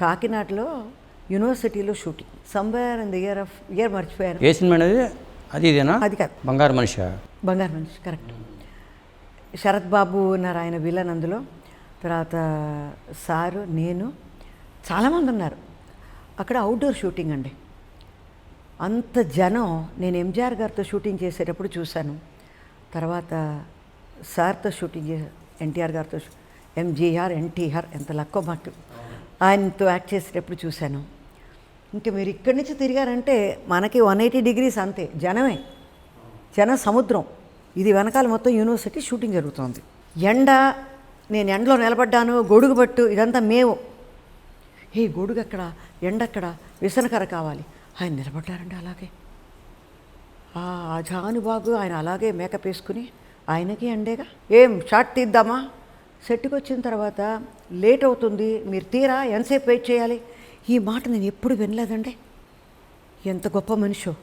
కాకినాడలో యూనివర్సిటీలో shooting. Somewhere in the year of year మర్చిపోయాను. ఏ సినిమా అనేది అది? ఇదేనా? అది కాదు. బంగారు మనిషి. బంగారు మనిషి కరెక్ట్. శరత్ బాబు ఉన్నారు ఆయన విలన్ అందులో. తర్వాత సారు నేను చాలామంది ఉన్నారు. అక్కడ అవుట్డోర్ షూటింగ్ అండి. అంత జనం నేను ఎంజిఆర్ గారితో షూటింగ్ చేసేటప్పుడు చూశాను. తర్వాత సార్తో షూటింగ్ చే ఎన్టీఆర్ గారితో ఎంజీఆర్ ఎన్టీఆర్ ఎంత లక్కో మాకు ఆయనతో యాక్ట్ చేసేటప్పుడు చూశాను. ఇంకా మీరు ఇక్కడి నుంచి తిరిగారంటే మనకి వన్ ఎయిటీ డిగ్రీస్ అంతే జనమే. జన సముద్రం. ఇది వెనకాల మొత్తం యూనివర్సిటీ షూటింగ్ జరుగుతోంది. ఎండ నేను ఎండలో నిలబడ్డాను గొడుగు పట్టు ఇదంతా మేము. ఏ గొడుగు అక్కడ ఎండ అక్కడ విసనకర కావాలి. ఆయన నిలబడ్డారండి అలాగే. ఆ జానుబాగు ఆయన అలాగే మేకప్ వేసుకుని ఆయనకి ఎండేగా? ఏం షార్ట్ తీద్దామా? సెట్కి వచ్చిన తర్వాత లేట్ అవుతుంది మీరు తీరా ఎంతసేపు వెయిట్ చేయాలి? ఈ మాట నేను ఎప్పుడు వినలేదండి. ఎంత గొప్ప మనిషో.